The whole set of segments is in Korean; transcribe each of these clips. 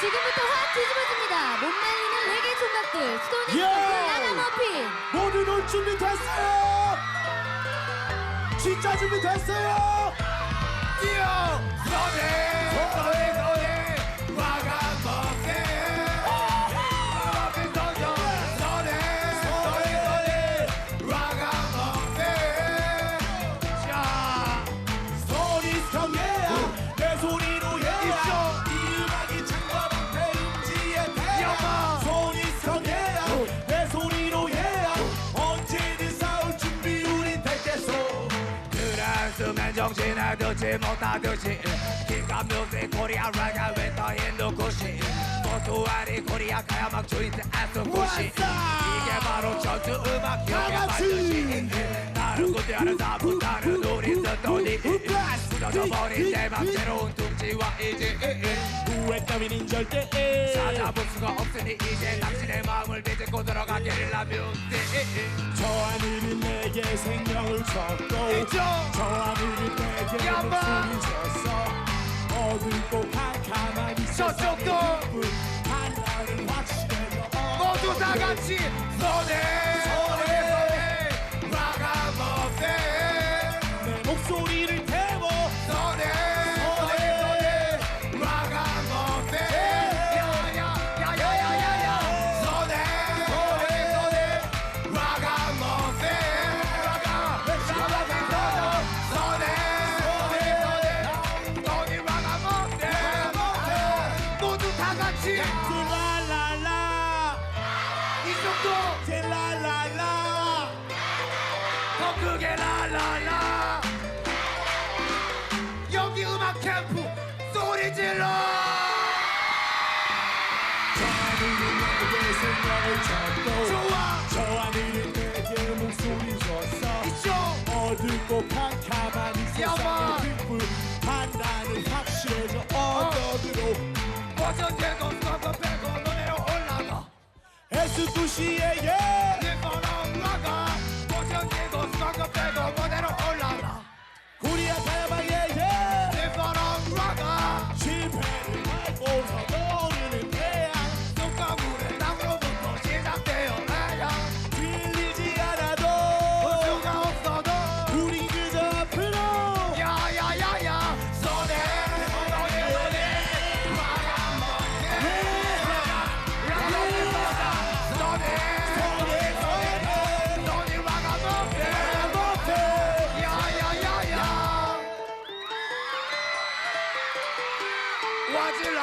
지금부터 확 뒤집어집니다. 못 말리는 레게 총각들, 스토니 예! 라라 머핀. 모두 놀 준비 됐어요? 진짜 준비 됐어요? 그랬으면 정신을 듣지 못하듯이. 기가 뮤직 코리아 락가 웨터 인도 구시. 포토아리 코리아 가야막 조인트 애써 구시. 이게 바로 전투 음악. 반드시 다른 곳들은 다 못하는 우리 스토리 부서져버린 내 맘대로운 둥지와 이지 후회 따위는 절대 찾아볼 수가 없으니 이제 당신의 마음을 비집고 들어가 게릴라 뮤직 저 하늘은 내게 생 있죠. 저 하늘은 내게. 목소리 줬어 어둡고 캄캄한 이 저쪽도. 모두 다 같이 랄랄라. 이 정도. 랄랄라 더 크게 라라라. 여기 음악 캠프. 소리 질러. 좋아. 내게 목소리 줬어. 어둡고 캄캄한 이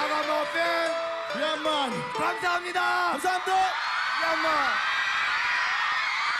와질라가 머핀 야만 감사합니다. 감사합니다. 야만